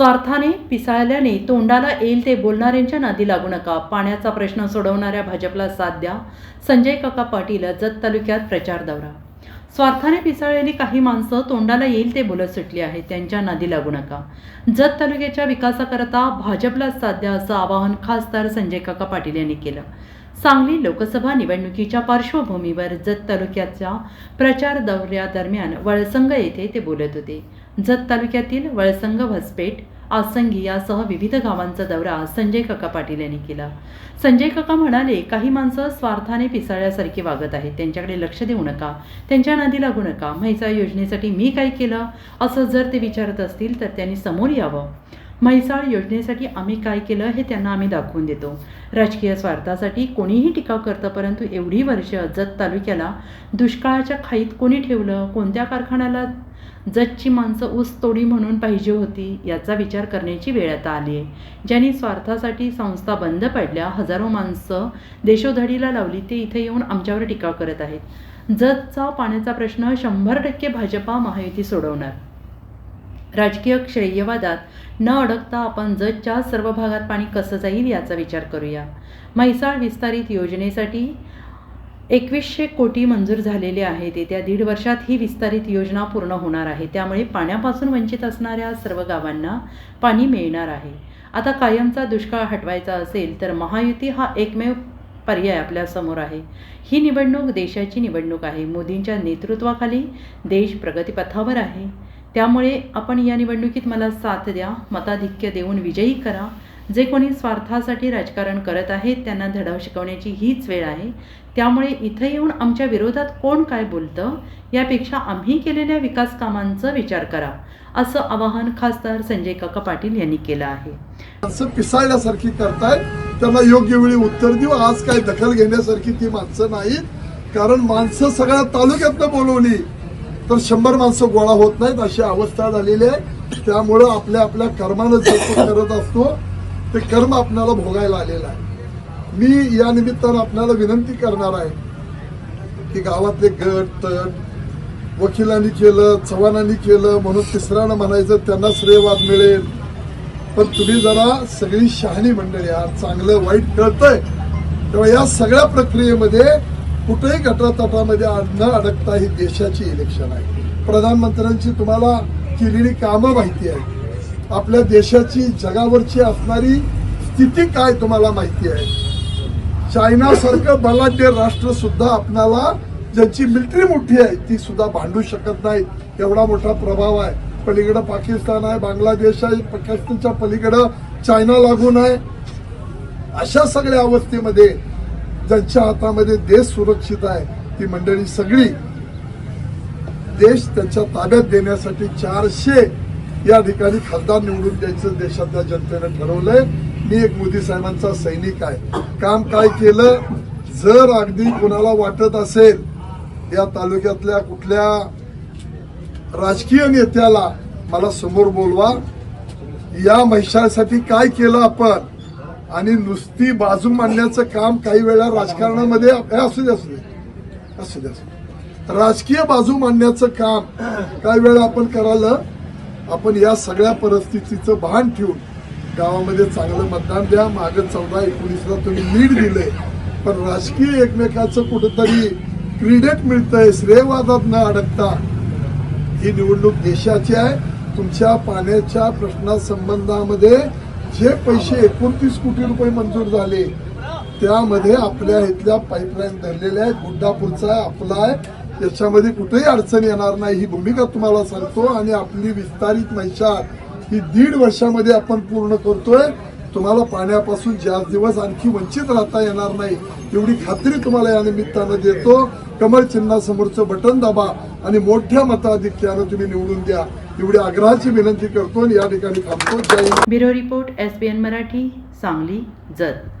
स्वार्थाने पिसाळल्याने तोंडाला येईल ते बोलणाऱ्यांच्या नादी लागू नका. पाण्याचा प्रश्न सोडवणाऱ्या भाजपला साथ द्या. संजय काका पाटील जत तालुक्यात प्रचार दौरा. स्वार्थाने पिसाळलेली काही माणसं तोंडाला येईल ते बोलत सुटली आहेत. त्यांच्या नादी लागू नका. जत तालुक्याच्या विकासाकरता भाजपला साथ द्या असं आवाहन खासदार संजय काका पाटील यांनी केलं. सांगली लोकसभा निवडणुकीच्या पार्श्वभूमीवर जत तालुक्याच्या प्रचार दौऱ्यादरम्यान वळसंग येथे ते बोलत होते. जत तालुक्यातील वळसंग भसपेठ आसंगी यासह विविध गावांचा दौरा संजय काका पाटील यांनी केला. संजय काका म्हणाले काही माणसं स्वार्थाने पिसाळ्यासारखी वागत आहेत. त्यांच्याकडे लक्ष देऊ नका. त्यांच्या नादी लागू नका. म्हैसाळ योजनेसाठी मी काय केलं असं जर ते विचारत असतील तर त्यांनी समोर यावं. म्हैसाळ योजनेसाठी आम्ही काय केलं हे त्यांना आम्ही दाखवून देतो. राजकीय स्वार्थासाठी कोणीही टीका करतं परंतु एवढी वर्ष जत तालुक्याला दुष्काळाच्या खाईत कोणी ठेवलं? कोणत्या कारखान्याला जजची माणसं ऊस तोडी म्हणून पाहिजे होती याचा विचार करण्याची वेळ आता आली आहे. ज्यांनी स्वार्थासाठी संस्था बंद पडल्या हजारो माणसं देशोधडीला लावली ते इथे येऊन आमच्यावर टीका करत आहेत. जतचा पाण्याचा प्रश्न शंभर टक्के भाजपा महायुती सोडवणार. राजकीय श्रेयवादात न अडकता आपण जजच्या सर्व भागात पाणी कसं जाईल याचा विचार करूया. म्हैसाळ विस्तारित योजनेसाठी एकवीसशे कोटी मंजूर झालेले आहेत. येत्या दीड वर्षात ही विस्तारित योजना पूर्ण होणार आहे. त्यामुळे पाण्यापासून वंचित असणाऱ्या सर्व गावांना पाणी मिळणार आहे. आता कायमचा दुष्काळ हटवायचा असेल तर महायुती हा एकमेव पर्याय आपल्यासमोर आहे. ही निवडणूक देशाची निवडणूक आहे. मोदींच्या नेतृत्वाखाली देश प्रगतीपथावर आहे. त्यामुळे आपण या निवडणुकीत मला साथ द्या मताधिक्य देऊन विजयी करा. जे कोणी स्वार्थासाठी राजकारण करत आहेत त्यांना धडा शिकवण्याची हीच वेळ आहे. त्यामुळे इथं येऊन आमच्या विरोधात कोण काय बोलतं यापेक्षा आम्ही केलेल्या विकास कामांचा विचार करा असं आवाहन खासदार संजय काका पाटील यांनी केलं आहे. असं पिसाळल्यासारखी करताय त्यांना योग्य वेळी उत्तर देऊ आज काय दखल घेण्यासारखी ती माणसं नाहीत. कारण माणसं सगळ्या तालुक्यातनं बोलवली तर शंभर माणसं गोळा होत नाहीत अशी अवस्था झालेली आहे. त्यामुळं आपल्या आपल्या कर्मानं करत असतो. ते कर्म आपल्याला भोगायला आलेलं आहे. मी या निमित्तानं आपल्याला विनंती करणार आहे की गावातले गट तट वकिलांनी केलं चव्हाणांनी केलं म्हणून तिसऱ्यानं म्हणायचं त्यांना श्रेयवाद मिळेल. पण तुम्ही जरा सगळी शहाणी मंडळी आहात चांगलं वाईट कळतंय. तेव्हा या सगळ्या प्रक्रियेमध्ये कुठेही गटातटामध्ये न अडकता ही देशाची इलेक्शन आहे. प्रधानमंत्र्यांची तुम्हाला केलेली कामं माहिती आहे आपल्या देशाची जगावरची असणारी स्थिती काय तुम्हाला माहिती आहे? चायना सारखं बलाढ्य राष्ट्र सुद्धा आपणाला ज्यांची मिलिटरी मोठी आहे ती सुद्धा भांडू शकत नाही एवढा मोठा प्रभाव आहे. पलीकडं पाकिस्तान आहे बांगलादेश आहे पाकिस्तानच्या पलीकडं चायना लागून आहे. अशा सगळ्या अवस्थेमध्ये ज्यांच्या हातामध्ये देश सुरक्षित आहे ती मंडळी सगळी देश त्यांच्या ताब्यात देण्यासाठी चारशे या ठिकाणी खासदार निवडून द्यायचं देशातल्या जनतेनं ठरवलंय. मी एक मोदी साहेबांचा सैनिक आहे. काम काय केलं? जर अगदी कोणाला वाटत असेल या तालुक्यातल्या कुठल्या राजकीय नेत्याला मला समोर बोलवा. या महिषासाठी काय केलं आपण? आणि नुसती बाजू मांडण्याचं काम काही वेळा राजकारणामध्ये असू दे असू दे. असू दे असू दे. राजकीय बाजू मांडण्याचं काम काही वेळा आपण करायला आपण या सगळ्या परिस्थितीचं भान ठेवून गावामध्ये चांगलं मतदान द्या. मागं चौदा एकोणीसला तुम्ही लीड दिले पण राजकीय एकमेकाचं कुठंतरी क्रीडेट मिळतंय श्रेयवादात न अडकता. ही निवडणूक देशाची आहे. तुमच्या पाण्याच्या प्रश्नासंबंधामध्ये जे पैसे एकोणतीस कोटी रुपये मंजूर झाले त्यामध्ये आपल्या इथल्या पाईपलाईन धरलेल्या आहेत. गुड्डापूरचा आहे, आपला आहे. याच्यामध्ये कुठेही अडचण येणार नाही. ही भूमिका तुम्हाला सांगतो आणि आपली विस्तारित मैशार ही दीड वर्षामध्ये आपण पूर्ण करतोय. तुम्हाला पाण्यापासून जास्त दिवस आणखी वंचित राहता येणार नाही एवढी खात्री तुम्हाला या निमित्तानं देतो. कमळ चिन्हासमोरचं बटन दाबा आणि मोठ्या मताधिक्यानं तुम्ही निवडून द्या. एवढी आग्रहाची विनंती करतो आणि या ठिकाणी थांबतो. Bureau report S Marathi Sangli Jat.